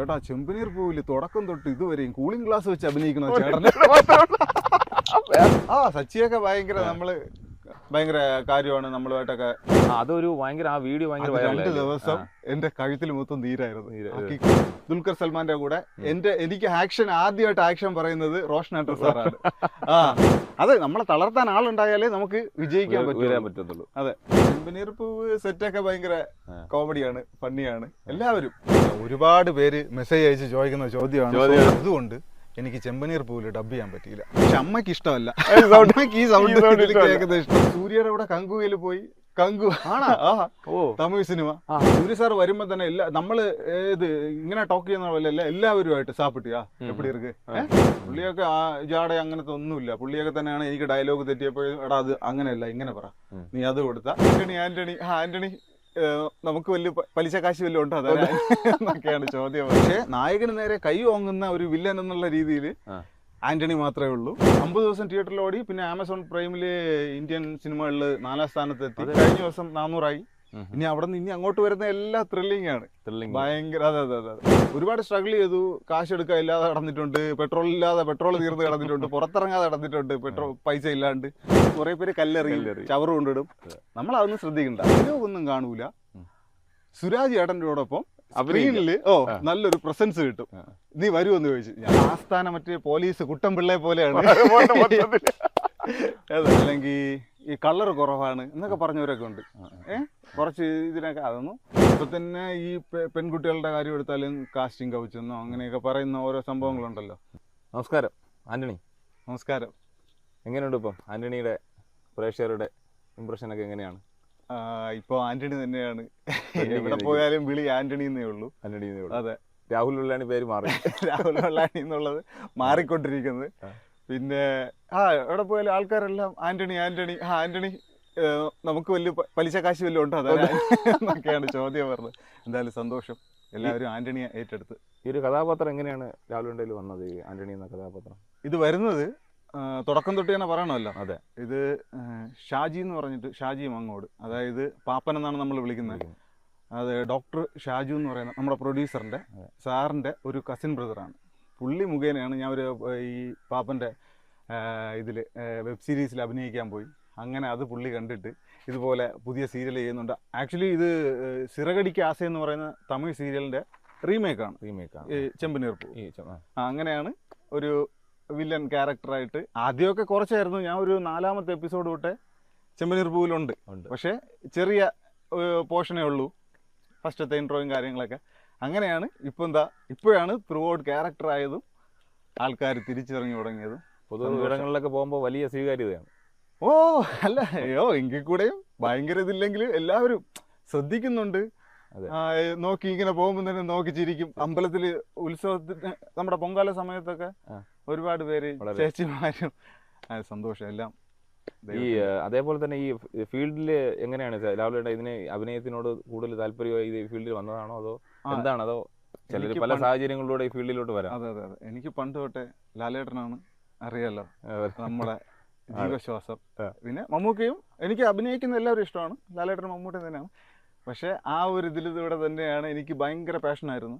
ചേട്ടാ ചെമ്പനീർ പൂവിൽ തുടക്കം തൊട്ട് ഇതുവരെയും കൂളിംഗ് ഗ്ലാസ് വെച്ച് അഭിനയിക്കണോ ചേട്ടന്. ആ സച്ചിയൊക്കെ ഭയങ്കര നമ്മൾ ഭയങ്കര കാര്യമാണ് നമ്മളുമായിട്ടൊക്കെ. അതൊരു ഭയങ്കര ആ വീഡിയോ ഭയങ്കര രണ്ട് ദിവസം എന്റെ കഴുത്തിൽ മൊത്തം നീരായിരുന്നു. ദുൽഖർ സൽമാന്റെ കൂടെ. എന്റെ എനിക്ക് ആക്ഷൻ ആദ്യമായിട്ട് ആക്ഷൻ പറയുന്നത് റോഷൻ ആൻഡ്രസ് സാറാണ്. ആ അതെ നമ്മളെ തളർത്താൻ ആളുണ്ടായാലേ നമുക്ക് വിജയിക്കാൻ ഉയരാൻ പറ്റും പറ്റത്തുള്ളൂ. അതെ. ചെമ്പനീർ പൂവ് സെറ്റൊക്കെ ഭയങ്കര. കോമഡിയാണ് ഫണ്ണിയാണ്. എല്ലാവരും. ഒരുപാട് പേര് മെസ്സേജ് അയച്ച് ചോദിക്കുന്ന ചോദ്യമാണ്. ചോദ്യം. അതുകൊണ്ട് എനിക്ക് ചെമ്പനീർ പൂവിൽ ഡബ് ചെയ്യാൻ പറ്റിയില്ല. പക്ഷെ അമ്മയ്ക്ക് ഇഷ്ടമല്ല. ഈ സൗണ്ട്. കേൾക്കുന്നത് ഇഷ്ടം. സൂര്യയുടെ കൂടെ കങ്കുവയിൽ പോയി കങ്കു. തമിഴ് സിനിമ. സൂര്യ സാർ വരുമ്പോ തന്നെ എല്ലാ നമ്മൾ ഇത് ഇങ്ങനെ ടോക്ക് ചെയ്യുന്ന പോലെ എല്ലാവരുമായിട്ട് സാപ്പിട്ടിയാ എപ്പിടി ഇருக்கு പുള്ളിയൊക്കെ ആ ജാട അങ്ങനത്തെ ഒന്നുമില്ല. പുള്ളിയൊക്കെ തന്നെയാണ് എനിക്ക് ഡയലോഗ് തെറ്റിയപ്പോൾ എടാ അത് അങ്ങനെയല്ല ഇങ്ങനെ പറ. നീ അത് കൊടുത്ത. ആന്റണി ആന്റണി ആന്റണി നമുക്ക് വലിയ പലിശ കാശ് വല്ല ഉണ്ടോ? അതെന്നൊക്കെയാണ് ചോദ്യം. പക്ഷേ നായകന് നേരെ കൈ ഓങ്ങുന്ന ഒരു വില്ലൻ എന്നുള്ള രീതിയിൽ ആന്റണി മാത്രമേ ഉള്ളൂ. അമ്പത് ദിവസം തിയേറ്ററിൽ ഓടി. പിന്നെ ആമസോൺ പ്രൈമിൽ ഇന്ത്യൻ സിനിമകളിൽ നാലാം സ്ഥാനത്ത് എത്തി കഴിഞ്ഞ ദിവസം നാനൂറായി. ഇനി അവിടെ നിന്ന് ഇനി അങ്ങോട്ട് വരുന്ന എല്ലാ ത്രില്ലിംഗ് ആണ്. ഭയങ്കര അതെ അതെ അതെ. ഒരുപാട് സ്ട്രഗിൾ ചെയ്തു. കാശ് എടുക്കാൻ ഇല്ലാതെ കടന്നിട്ടുണ്ട് പെട്രോൾ ഇല്ലാതെ പെട്രോൾ തീർന്ന് കടന്നിട്ടുണ്ട്. പുറത്തിറങ്ങാതെ കടന്നിട്ടുണ്ട് പെട്രോൾ പൈസ ഇല്ലാണ്ട്. കുറെ പേര് കല്ലെറിയും ചവർ ചവറ് കൊണ്ടിടും നമ്മൾ അതൊന്നും ശ്രദ്ധിക്കണ്ട ഒന്നും കാണൂല. സുരാജ് ഏട്ടന്റെ അഭിനയിക്കാം. സ്ക്രീനിൽ ഓ നല്ലൊരു പ്രസൻസ് കിട്ടും. നീ വരുമെന്ന് ചോദിച്ചു. ഞാൻ ആസ്ഥാന മറ്റേ പോലീസ് കുട്ടം പിള്ളയെ പോലെയാണ്. അല്ലെങ്കിൽ ഈ കളർ കുറവാണ് എന്നൊക്കെ പറഞ്ഞവരൊക്കെ ഉണ്ട്. ഏഹ് കുറച്ച് ഇതിനൊക്കെ അതൊന്നും. ഇപ്പൊ തന്നെ ഈ പെൺകുട്ടികളുടെ കാര്യം എടുത്താലും കാസ്റ്റിംഗ് കൗച്ചെന്നോ അങ്ങനെയൊക്കെ പറയുന്ന ഓരോ സംഭവങ്ങളുണ്ടല്ലോ. നമസ്കാരം. ആന്റണി. നമസ്കാരം. എങ്ങനെയുണ്ട് ഇപ്പം? ആന്റണിയുടെ പ്രേക്ഷകരുടെ ഇമ്പ്രഷനൊക്കെ എങ്ങനെയാണ്? ഇപ്പൊ ആന്റണി തന്നെയാണ്. എവിടെ പോയാലും വിളി ആന്റണി എന്നേ ഉള്ളൂ. ആന്റണി എന്നേ ഉള്ളൂ. അതെ. രാഹുൽ വെള്ളാണി പേര് മാറി. രാഹുൽ വെള്ളാണി എന്നുള്ളത് മാറിക്കൊണ്ടിരിക്കുന്നത്. പിന്നെ ആ എവിടെ പോയാലും ആൾക്കാരെല്ലാം ആന്റണി ആന്റണി ആ ആന്റണി നമുക്ക് വലിയ പലിശ കാശ് വല്ലതും ഉണ്ടോ? അതെ എന്നൊക്കെയാണ് ചോദ്യം പറഞ്ഞത് എന്തായാലും സന്തോഷം. എല്ലാവരും ആന്റണിയെ ഏറ്റെടുത്ത്. ഈ ഒരു കഥാപാത്രം എങ്ങനെയാണ് രാഹുൽ കയ്യിൽ വന്നത് ആന്റണി എന്ന കഥാപാത്രം? ഇത് വരുന്നത് തുടക്കം തൊട്ട് തന്നെ പറയണമല്ലോ. അതെ. ഇത് ഷാജി എന്ന് പറഞ്ഞിട്ട് ഷാജി മങ്ങോട് അതായത് പാപ്പൻ എന്നാണ് നമ്മൾ വിളിക്കുന്നത്. അത് ഡോക്ടർ ഷാജു എന്ന് പറയുന്ന നമ്മുടെ പ്രൊഡ്യൂസറിന്റെ. സാറിന്റെ ഒരു കസിൻ ബ്രദറാണ്. പുള്ളി മുഖേനയാണ് ഞാൻ ഒരു ഈ പാപ്പന്റെ ഇതിൽ വെബ് സീരീസിൽ അഭിനയിക്കാൻ പോയി. അങ്ങനെ അത് പുള്ളി കണ്ടിട്ട് ഇതുപോലെ പുതിയ സീരിയൽ ചെയ്യുന്നുണ്ട്. ആക്ച്വലി ഇത് സിറകടിക്ക് ആശ എന്ന് പറയുന്ന തമിഴ് സീരിയലിന്റെ റീമേക്കാണ്. റീമേക്കാണ്. ഈ ചെമ്പനീർ പൂ ഈ ചെ- ആ. ആ, അങ്ങനെയാണ് ഒരു വില്ലൻ ക്യാരക്ടറായിട്ട് ആദ്യമൊക്കെ കുറച്ചായിരുന്നു. ഞാൻ ഒരു നാലാമത്തെ എപ്പിസോഡ് തൊട്ടേ ചെമ്പനീർ പൂവിലുണ്ട്. പക്ഷേ ചെറിയ പോർഷനേ ഉള്ളൂ. ഫസ്റ്റത്തെ ഇൻട്രോയും കാര്യങ്ങളൊക്കെ. അങ്ങനെയാണ് ഇപ്പം എന്താ ഇപ്പോഴാണ് ത്രൂ ഔട്ട് ക്യാരക്ടർ ആയതും ആൾക്കാർ തിരിച്ചിറങ്ങി തുടങ്ങിയതും. പൊതു സന്തോഷം. ഇടങ്ങളിലൊക്കെ പോകുമ്പോൾ വലിയ സ്വീകാര്യതയാണ്. ഓ അല്ല അയ്യോ എങ്കിൽ കൂടെയും ഭയങ്കര ഇതില്ലെങ്കിലും എല്ലാവരും ശ്രദ്ധിക്കുന്നുണ്ട്. നോക്കി ഇങ്ങനെ പോകുമ്പോൾ തന്നെ നോക്കി ചിരിക്കും. അമ്പലത്തിൽ ഉത്സവത്തിന് നമ്മുടെ പൊങ്കാല സമയത്തൊക്കെ ഒരുപാട് പേര് ചേച്ചിമാരും. സന്തോഷം എല്ലാം ഈ അതേപോലെ തന്നെ ഈ ഫീൽഡിൽ എങ്ങനെയാണ് രാഹുൽ ഇതിന് അഭിനയത്തിനോട് കൂടുതൽ താല്പര്യമായി ഈ ഫീൽഡിൽ വന്നതാണോ അതോ എന്താണ്? അതോ ചിലർ പല സാഹചര്യങ്ങളിലൂടെ ഈ ഫീൽഡിലോട്ട് വരാം? അതെ അതെ അതെ. എനിക്ക് പണ്ട് തൊട്ടേ ലാലേട്ടനാണ് അറിയാലോ. നമ്മളെ നമ്മുടെ ജീവശ്വാസം. പിന്നെ മമ്മൂക്കയും എനിക്ക് അഭിനയിക്കുന്ന എല്ലാവരും ഇഷ്ടമാണ്. ലാലേട്ടൻ മമ്മൂട്ടി തന്നെയാണ്. പക്ഷേ ആ ഒരു ഇതിൽ ഇവിടെ തന്നെയാണ് എനിക്ക് ഭയങ്കര പാഷനായിരുന്നു.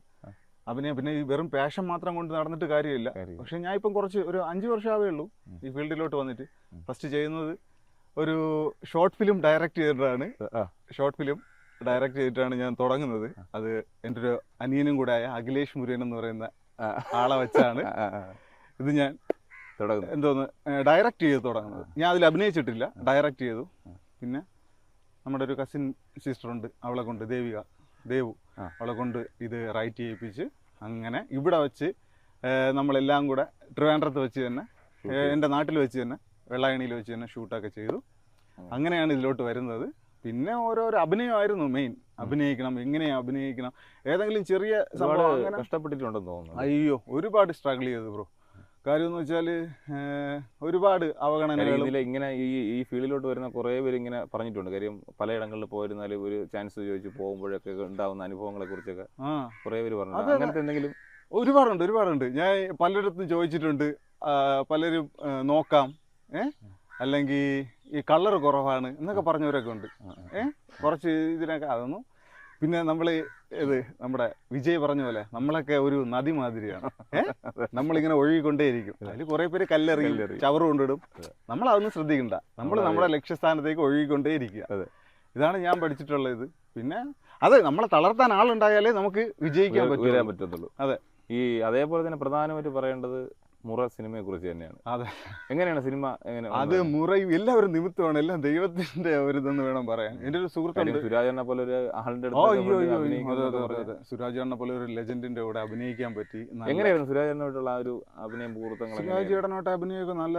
അഭിനയം. പിന്നെ ഈ വെറും പാഷൻ മാത്രം കൊണ്ട് നടന്നിട്ട് കാര്യമില്ല. പക്ഷെ ഞാൻ ഇപ്പം കുറച്ച് ഒരു അഞ്ച് വർഷമാവേ ഉള്ളൂ ഈ ഫീൽഡിലോട്ട് വന്നിട്ട്. ഫസ്റ്റ് ചെയ്യുന്നത് ഒരു ഷോർട്ട് ഫിലിം ഡയറക്റ്റ് ചെയ്തിട്ടാണ്. ഷോർട്ട് ഫിലിം ഡയറക്റ്റ് ചെയ്തിട്ടാണ് ഞാൻ തുടങ്ങുന്നത്. അത് എന്റെ ഒരു അനിയനും കൂടെ ആയ അഖിലേഷ് മുരുകൻ എന്ന് പറയുന്ന ആളെ വെച്ചാണ്. ഇത് ഞാൻ എന്തോന്ന് ഡയറക്റ്റ് ചെയ്ത് തുടങ്ങുന്നത്. ഞാൻ അതിൽ അഭിനയിച്ചിട്ടില്ല. ഡയറക്റ്റ് ചെയ്തു. പിന്നെ നമ്മുടെ ഒരു കസിൻ സിസ്റ്റർ ഉണ്ട്. അവളെ കൊണ്ട് ദേവിക ദേവു. അവളെ കൊണ്ട് ഇത് റൈറ്റ് ചെയ്യിപ്പിച്ച് അങ്ങനെ ഇവിടെ വെച്ച് നമ്മളെല്ലാം കൂടെ ട്രിവാൻഡ്രത്ത് വെച്ച് തന്നെ എന്റെ നാട്ടിൽ വെച്ച് തന്നെ വെള്ളായണിയിൽ വെച്ച് തന്നെ ഷൂട്ടൊക്കെ ചെയ്തു. അങ്ങനെയാണ് ഇതിലോട്ട് വരുന്നത്. പിന്നെ ഓരോരോ അഭിനയമായിരുന്നു മെയിൻ അഭിനയിക്കണം എങ്ങനെയാ അഭിനയിക്കണം ഏതെങ്കിലും ചെറിയ സംഭവം കഷ്ടപ്പെട്ടിട്ടുണ്ടെന്ന് തോന്നുന്നു. അയ്യോ ഒരുപാട് സ്ട്രഗിൾ ചെയ്തു ബ്രോ കാര്യം എന്ന് വെച്ചാൽ ഒരുപാട് ഇതിൽ ഇങ്ങനെ ഈ ഈ ഫീൽഡിലോട്ട് വരുന്ന കുറേ പേര് ഇങ്ങനെ പറഞ്ഞിട്ടുണ്ട്. കാര്യം പലയിടങ്ങളിൽ പോയിരുന്നാൽ ഒരു ചാൻസ് ചോദിച്ച് പോകുമ്പോഴൊക്കെ ഉണ്ടാവുന്ന അനുഭവങ്ങളെ കുറിച്ചൊക്കെ കുറേ പേര് പറഞ്ഞു. അങ്ങനത്തെ എന്തെങ്കിലും ഒരുപാടുണ്ട് ഒരുപാടുണ്ട്. ഞാൻ പലയിടത്തും ചോദിച്ചിട്ടുണ്ട്. പലരും നോക്കാം. ഏ? അല്ലെങ്കിൽ ഈ കളർ കുറവാണ് എന്നൊക്കെ പറഞ്ഞവരൊക്കെ ഉണ്ട്. ഏ? കുറച്ച് ഇതിനൊക്കെ അതൊന്നും പിന്നെ നമ്മൾ ഇത് നമ്മുടെ വിജയ് പറഞ്ഞ പോലെ നമ്മളൊക്കെ ഒരു നദി മാതിരിയാണ്? നമ്മളിങ്ങനെ ഒഴുകിക്കൊണ്ടേയിരിക്കും. അതിൽ കുറെ പേര് കല്ലെറിയും. ചവറ് കൊണ്ടിടും. നമ്മൾ അതൊന്നും ശ്രദ്ധിക്കണ്ട. നമ്മൾ നമ്മുടെ ലക്ഷ്യസ്ഥാനത്തേക്ക് ഒഴുകിക്കൊണ്ടേയിരിക്കുക. അതെ. ഇതാണ് ഞാൻ പഠിച്ചിട്ടുള്ള ഇത് പിന്നെ അതെ നമ്മളെ തളർത്താൻ ആളുണ്ടായാലേ നമുക്ക് വിജയിക്കാൻ പറ്റത്തുള്ളൂ. അതെ. ഈ അതേപോലെ തന്നെ പ്രധാനമായിട്ട് പറയേണ്ടത് മുറ സിനിമയെ കുറിച്ച് തന്നെയാണ്. അതെ. എങ്ങനെയാണ് സിനിമ എങ്ങനെ അത് മുറയും എല്ലാവരും നിമിത്തമാണ് എല്ലാം ദൈവത്തിന്റെ ഒരു ഇതെന്ന് വേണം പറയാൻ. എന്റെ ഒരു സുഹൃത്തുണ്ട്. എന്ന പോലെ ഒരു അടുത്ത് സുരാജ് എന്ന പോലെ ഒരു ലെജൻഡിന്റെ കൂടെ അഭിനയിക്കാൻ പറ്റി. എങ്ങനെയായിരുന്നു സുരാജനായിട്ടുള്ള ആ ഒരു അഭിനയം മുഹൂർത്തങ്ങൾ സുരാജ് ചേട്ടനോട്ട് അഭിനയമൊക്കെ നല്ല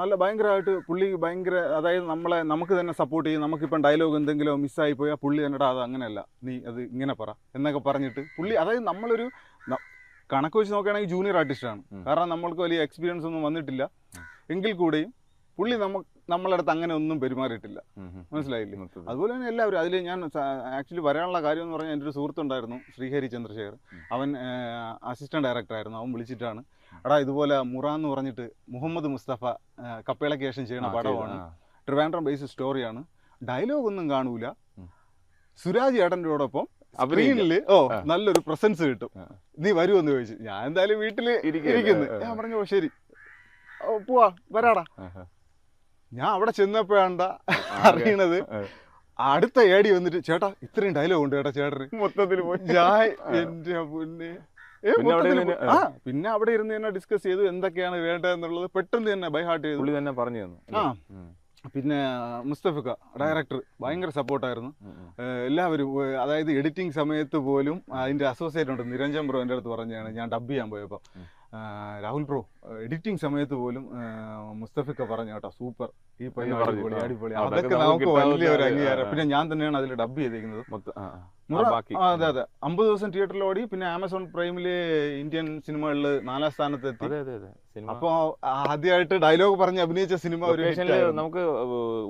നല്ല ഭയങ്കരമായിട്ട് പുള്ളി ഭയങ്കര അതായത് നമ്മളെ നമുക്ക് തന്നെ സപ്പോർട്ട് ചെയ്യും. നമുക്കിപ്പം ഡയലോഗ് എന്തെങ്കിലും മിസ്സായി പോയാൽ പുള്ളി എന്നടാ അത് അങ്ങനെയല്ല. നീ അത് ഇങ്ങനെ പറ എന്നൊക്കെ പറഞ്ഞിട്ട് പുള്ളി അതായത് നമ്മളൊരു കണക്ക് വെച്ച് നോക്കുകയാണെങ്കിൽ ജൂനിയർ ആർട്ടിസ്റ്റാണ് ആണ്. കാരണം നമ്മൾക്ക് വലിയ എക്സ്പീരിയൻസ് ഒന്നും വന്നിട്ടില്ല. എങ്കിൽ കൂടെയും പുള്ളി നമ്മ അടുത്ത് അങ്ങനെ ഒന്നും പെരുമാറിയിട്ടില്ല. മനസ്സിലായില്ലേ? അതുപോലെ തന്നെ എല്ലാവരും അതിൽ ഞാൻ ആക്ച്വലി വരാനുള്ള കാര്യം എന്ന് പറഞ്ഞാൽ എന്റെ ഒരു സുഹൃത്തുണ്ടായിരുന്നു ശ്രീഹരി ചന്ദ്രശേഖർ. അവൻ അസിസ്റ്റന്റ് ഡയറക്ടർ ആയിരുന്നു. അവൻ വിളിച്ചിട്ടാണ് എടാ ഇതുപോലെ മുറ എന്ന് പറഞ്ഞിട്ട് മുഹമ്മദ് മുസ്തഫ കപ്പേള കപ്പേളയ്ക്ക് ചെയ്യുന്ന പടമാണ്. ട്രിവാൻഡ്രം ബേസ് സ്റ്റോറിയാണ് ഡയലോഗ് ഒന്നും കാണൂല. സുരാജ് ഏട്ടന്റെയോടൊപ്പം സ്ക്രീനിൽ ഓ നല്ലൊരു പ്രസൻസ് കിട്ടും. നീ വരുമെന്ന് ചോദിച്ചു. ഞാൻ എന്തായാലും വീട്ടിൽ ഇരിക്കുന്നു. ഞാൻ പറഞ്ഞു "ഓ, ശരി. ഓ, പോവാ വരാടാ. ഞാൻ അവിടെ ചെന്നപ്പോഴാണ്ട അറിയണത്. അടുത്ത ഏടി വന്നിട്ട് ചേട്ടാ ഇത്രയും ഡയലോഗ് ഉണ്ട് ചേട്ടാ ചേട്ടന്. മൊത്തത്തിൽ പോയി. ഞാൻ എന്റെ പൊന്നെ. പിന്നെ അവിടെ ഇരുന്ന് പിന്നെ അവിടെ ഇരുന്ന് തന്നെ ഡിസ്കസ് ചെയ്തു എന്തൊക്കെയാണ് വേണ്ടതെന്നുള്ളത് പെട്ടെന്ന് തന്നെ ബൈ ഹാർട്ട് ചെയ്തു. തന്നെ പറഞ്ഞു തന്നു. ആ. പിന്നെ മുസ്തഫിക്ക ഡയറക്ടർ ഭയങ്കര സപ്പോർട്ടായിരുന്നു. എല്ലാവരും അതായത് എഡിറ്റിംഗ് സമയത്ത് പോലും അതിന്റെ അസോസിയേറ്റ് ഉണ്ട് നിരഞ്ജൻ ബ്രോ എന്റെ അടുത്ത് പറഞ്ഞാണ് ഞാൻ ഡബ് ചെയ്യാൻ പോയപ്പോൾ. രാഹുൽ ബ്രോ എഡിറ്റിംഗ് സമയത്ത് പോലും മുസ്തഫിക്ക പറഞ്ഞു കേട്ടോ സൂപ്പർ ഈ പയ്യൻ അടിപൊളി അടിപൊളി. അതൊക്കെ നമുക്ക് വലിയ ഒരു അംഗീകാരം. പിന്നെ ഞാൻ തന്നെയാണ് അതിൽ ഡബ് ചെയ്തിരിക്കുന്നത് അതെ അതെ. അമ്പത് ദിവസം തിയേറ്ററിൽ ഓടി പിന്നെ ആമസോൺ പ്രൈമിൽ ഇന്ത്യൻ സിനിമകളിൽ നാലാം സ്ഥാനത്ത് എത്തി അപ്പൊ ആദ്യമായിട്ട് ഡയലോഗ് പറഞ്ഞ് അഭിനയിച്ച സിനിമ ഒരു നമുക്ക്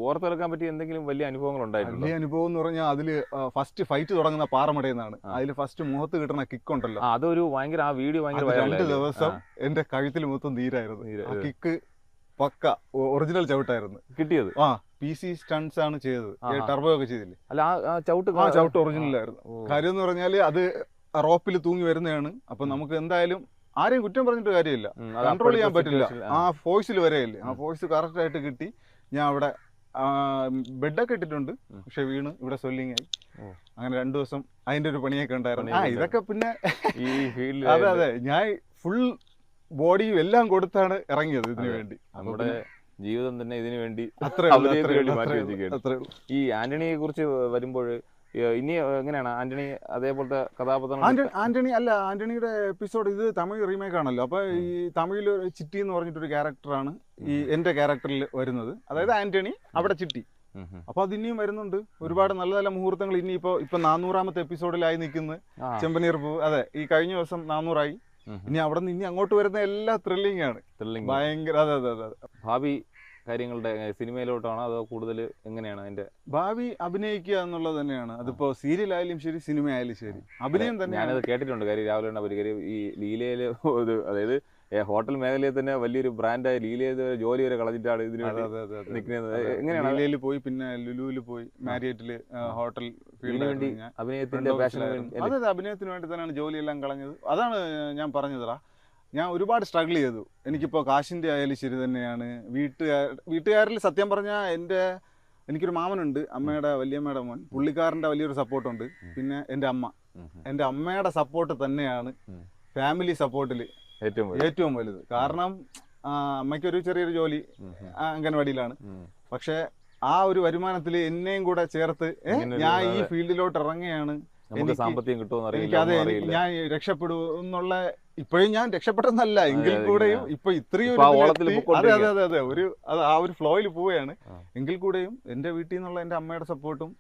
ഓർത്തെടുക്കാൻ പറ്റിയ എന്തെങ്കിലും വലിയ അനുഭവങ്ങൾ ഉണ്ടായിരുന്നു വലിയ അനുഭവം എന്ന് പറഞ്ഞാൽ അതിൽ ഫസ്റ്റ് ഫൈറ്റ് തുടങ്ങുന്ന പാറമടയെന്നാണ്. അതിൽ ഫസ്റ്റ് മുഖത്ത് കിട്ടുന്ന കിക്ക് ഉണ്ടല്ലോ. അതൊരു ഭയങ്കര ആ വീഡിയോ ഭയങ്കര രണ്ട് ദിവസം എന്റെ കഴുത്തിൽ മൊത്തം നീരായിരുന്നു. ആ കിക്ക് പക്ക ഒറിജിനൽ ചവിട്ടായിരുന്നു. കിട്ടിയത്? ആ പി സി സ്റ്റൺസ് ആണ് ചെയ്തത്. ടർബോ ഒക്കെ ചെയ്തില്ലേ? അല്ല ആ- ചവിട്ട് ആ ചവിട്ട് ഒറിജിനൽ ആയിരുന്നു. കാര്യം എന്ന് പറഞ്ഞാൽ അത് റോപ്പിൽ തൂങ്ങി വരുന്നതാണ്. അപ്പൊ നമുക്ക് എന്തായാലും ആരെയും കുറ്റം പറഞ്ഞിട്ട് കാര്യമില്ല. കൺട്രോൾ ചെയ്യാൻ പറ്റില്ല. ആ. ഫോഴ്സിൽ വരെയല്ലേ ആ. ഫോഴ്സ് കറക്റ്റ് ആയിട്ട് കിട്ടി. ഞാൻ അവിടെ ബെഡൊക്കെ ഇട്ടിട്ടുണ്ട്. പക്ഷെ വീണ് ഇവിടെ സ്വെല്ലിങ് ആയി. അങ്ങനെ രണ്ടു ദിവസം അതിന്റെ ഒരു പണിയൊക്കെ ഉണ്ടായിരുന്നു. ആ ഇതൊക്കെ പിന്നെ അതെ അതെ. ഞാൻ ഫുൾ ബോഡിയും എല്ലാം കൊടുത്താണ് ഇറങ്ങിയത് ഇതിനു വേണ്ടി. നമ്മുടെ ജീവിതം തന്നെ ഇതിനു വേണ്ടി അത്രേ. ഈ ആന്റണിയെ കുറിച്ച് വരുമ്പോൾ ഇനി എങ്ങനെയാണ്? ആന്റണി അതേപോലത്തെ കഥാപാത്രം ആന്റണി അല്ല ആന്റണിയുടെ എപ്പിസോഡ് ഇത് തമിഴ് റീമേക്ക് ആണല്ലോ. അപ്പൊ ഈ തമിഴിൽ ഒരു ചിട്ടി എന്ന് പറഞ്ഞിട്ടൊരു ക്യാരക്ടറാണ് ഈ എന്റെ ക്യാരക്ടറിൽ വരുന്നത്. അതായത് ആന്റണി അവിടെ ചിട്ടി. അപ്പൊ അത് ഇനിയും വരുന്നുണ്ട്. ഒരുപാട് നല്ല നല്ല മുഹൂർത്തങ്ങൾ ഇനി ഇപ്പൊ ഇപ്പൊ നാനൂറാമത്തെ എപ്പിസോഡിലായി നിൽക്കുന്നത് ചെമ്പനീർ പൂ അതെ ഈ കഴിഞ്ഞ ദിവസം നാനൂറായി ഇനി അവിടെ നിന്ന് ഇനി അങ്ങോട്ട് വരുന്ന എല്ലാ ത്രില്ലിംഗ് ആണ്. ത്രില്ലിംഗ് ഭയങ്കര അതെ അതെ അതെ. ഭാവി കാര്യങ്ങളുടെ സിനിമയിലോട്ടാണോ അതോ കൂടുതൽ എങ്ങനെയാണ് അതിന്റെ? ഭാവി അഭിനയിക്കുക എന്നുള്ളത് തന്നെയാണ്. അതിപ്പോ സീരിയൽ ആയാലും ശരി സിനിമ ആയാലും ശരി. അഭിനയം തന്നെ ഞാനത് കേട്ടിട്ടുണ്ട്. കാര്യം രാവിലെ കാര്യം ഈ ലീലയിൽ അതായത് ഹോട്ടൽ മേഖലയിൽ തന്നെ വലിയൊരു ബ്രാൻഡായ ലീലയിൽ ജോലി വരെ കളഞ്ഞിട്ടാണ് ഇതിന് നിൽക്കുന്നത് എങ്ങനെയാണ്? ലീലയിൽ പോയി പിന്നെ ലുലുവിൽ പോയി മാരിയറ്റിൽ ഹോട്ടൽ ഫീൽഡിന് വേണ്ടി അഭിനയത്തിന്റെ പാഷന് വേണ്ടി അതെ അഭിനയത്തിന് വേണ്ടി തന്നെയാണ് ജോലിയെല്ലാം കളഞ്ഞത്. അതാണ് ഞാൻ പറഞ്ഞതടാ. ഞാൻ ഒരുപാട് സ്ട്രഗിൾ ചെയ്തു. എനിക്കിപ്പോൾ കാശിന്റെ ആയാലും ശരി തന്നെയാണ്. വീട്ടുകാർ വീട്ടുകാരിൽ സത്യം പറഞ്ഞാൽ എന്റെ എനിക്കൊരു മാമനുണ്ട് അമ്മയുടെ വലിയമ്മയുടെ മോൻ. പുള്ളിക്കാരന്റെ വലിയൊരു സപ്പോർട്ടുണ്ട്. പിന്നെ എന്റെ അമ്മ. എന്റെ അമ്മയുടെ സപ്പോർട്ട് തന്നെയാണ് ഫാമിലി സപ്പോർട്ടിൽ ഏറ്റവും വലുത്. കാരണം അമ്മയ്ക്കൊരു ചെറിയൊരു ജോലി അംഗൻവാടിയിലാണ്. പക്ഷെ ആ ഒരു വരുമാനത്തിൽ എന്നെയും കൂടെ ചേർത്ത് ഞാൻ ഈ ഫീൽഡിലോട്ട് ഇറങ്ങുകയാണ്. എനിക്ക് സാമ്പത്തികം കിട്ടുമെന്ന് അറിയില്ല ഞാൻ രക്ഷപ്പെടൂ എന്നുള്ള ഇപ്പോഴും ഞാൻ രക്ഷപ്പെട്ടെന്നല്ല എങ്കിൽ കൂടെയും. ഇപ്പൊ ഇത്രയും അതെ അതെ അതെ അതെ ഒരു അത് ആ ഒരു ഫ്ലോയിൽ പോവുകയാണ്. എങ്കിൽ കൂടെയും എന്റെ വീട്ടിൽ നിന്നുള്ള എന്റെ അമ്മയുടെ സപ്പോർട്ടും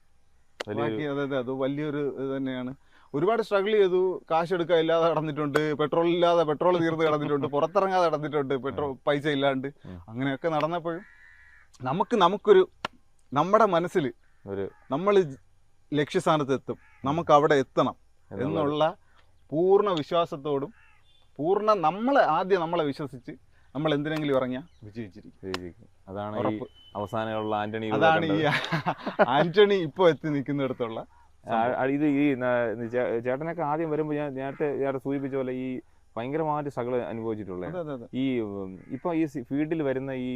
ബാക്കി അതെ അതെ അത് വലിയൊരു ഇത് തന്നെയാണ്. ഒരുപാട് സ്ട്രഗിൾ ചെയ്തു. കാശ് എടുക്കാൻ ഇല്ലാതെ നടന്നിട്ടുണ്ട്. പെട്രോൾ ഇല്ലാതെ പെട്രോൾ തീർന്ന് നടന്നിട്ടുണ്ട് പുറത്തിറങ്ങാതെ നടന്നിട്ടുണ്ട്. പെട്രോൾ പൈസ ഇല്ലാണ്ട്. അങ്ങനെയൊക്കെ നടന്നപ്പോഴും നമുക്ക് നമുക്കൊരു നമ്മുടെ മനസ്സിൽ ഒരു നമ്മൾ ലക്ഷ്യസ്ഥാനത്ത് എത്തും. നമുക്ക് അവിടെ എത്തണം എന്നുള്ള പൂർണ വിശ്വാസത്തോടും പൂർണ നമ്മൾ ആദ്യം നമ്മളെ വിശ്വസിച്ച് നമ്മൾ എന്തിനെങ്കിലും ഇറങ്ങിയാൽ വിജയിച്ചിരിക്കും. അതാണ് അവസാനമുള്ള ആന്റണി അതാണ് ഈ ആന്റണി ഇപ്പോൾ എത്തി നിൽക്കുന്നിടത്തുള്ള ഇത് ഈ ചേട്ടനൊക്കെ ആദ്യം വരുമ്പോൾ ഞാൻ നേരത്തെ ചേട്ടൻ സൂചിപ്പിച്ച പോലെ ഈ ഭയങ്കരമായിട്ട് സകല അനുഭവിച്ചിട്ടുള്ളത് ഈ ഇപ്പൊ ഈ ഫീൽഡിൽ വരുന്ന ഈ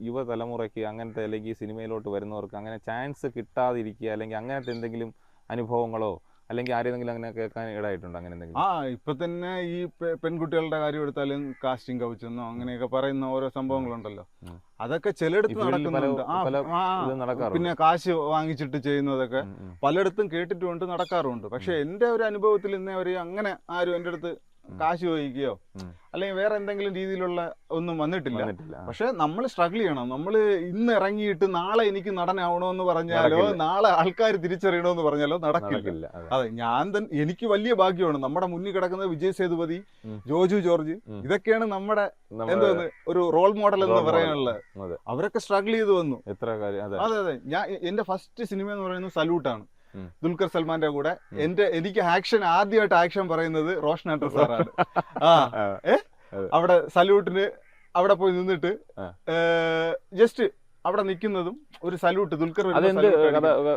യുവതലമുറയ്ക്ക് അങ്ങനത്തെ അല്ലെങ്കിൽ സിനിമയിലോട്ട് വരുന്നവർക്ക് അങ്ങനെ ചാൻസ് കിട്ടാതിരിക്കുക അല്ലെങ്കിൽ അങ്ങനത്തെ എന്തെങ്കിലും അനുഭവങ്ങളോ അല്ലെങ്കിൽ ആരെങ്കിലും അങ്ങനെ കേൾക്കാൻ ഇടായിട്ടുണ്ടോ അങ്ങനെ എന്തെങ്കിലും? ആ ഇപ്പൊ തന്നെ ഈ പെൺകുട്ടികളുടെ കാര്യം എടുത്താലും കാസ്റ്റിംഗ് കവിച്ചെന്നോ അങ്ങനെയൊക്കെ പറയുന്ന ഓരോ സംഭവങ്ങളുണ്ടല്ലോ. അതൊക്കെ ചിലയിടത്ത് നടക്കുന്നുണ്ട്. പിന്നെ കാശ് വാങ്ങിച്ചിട്ട് ചെയ്യുന്നതൊക്കെ. പലയിടത്തും കേട്ടിട്ടുമുണ്ട് നടക്കാറുണ്ട് പക്ഷെ എന്റെ ഒരു അനുഭവത്തിൽ ഇന്നേ വരെ അങ്ങനെ ആരും എന്റെ അടുത്ത് കാശ് ചോദിക്കുകയോ. അല്ലെങ്കിൽ വേറെ എന്തെങ്കിലും രീതിയിലുള്ള ഒന്നും വന്നിട്ടില്ല. പക്ഷെ നമ്മൾ സ്ട്രഗിൾ ചെയ്യണം. നമ്മൾ ഇന്ന് ഇറങ്ങിയിട്ട് നാളെ എനിക്ക് നടനാവണമെന്ന് പറഞ്ഞാലോ നാളെ ആൾക്കാർ തിരിച്ചറിയണമെന്ന് പറഞ്ഞാലോ നടക്കില്ല. അതെ. ഞാൻ തന്നെ എനിക്ക് വലിയ ഭാഗ്യമാണ്. നമ്മുടെ മുന്നിൽ കിടക്കുന്നത് വിജയ് സേതുപതി ജോജു ജോർജ് ഇതൊക്കെയാണ് നമ്മുടെ എന്തോ ഒരു റോൾ മോഡൽ എന്ന് പറയാനുള്ളത്. അവരൊക്കെ സ്ട്രഗിൾ ചെയ്ത് വന്നു. അതെ. അതെ ഞാൻ എന്റെ ഫസ്റ്റ് സിനിമ എന്ന് പറയുന്നത് സല്യൂട്ടാണ്. ദുൽഖർ സൽമാന്റെ കൂടെ. എന്റെ എനിക്ക് ആക്ഷൻ ആദ്യമായിട്ട് ആക്ഷൻ പറയുന്നത് റോഷൻ ആൻഡർ സാറാണ് ആ. ഏ. അവിടെ സല്യൂട്ടിന് അവിടെ പോയി നിന്നിട്ട് ജസ്റ്റ് അവിടെ നിൽക്കുന്നതും ഒരു സല്യൂട്ട് ദുൽഖർ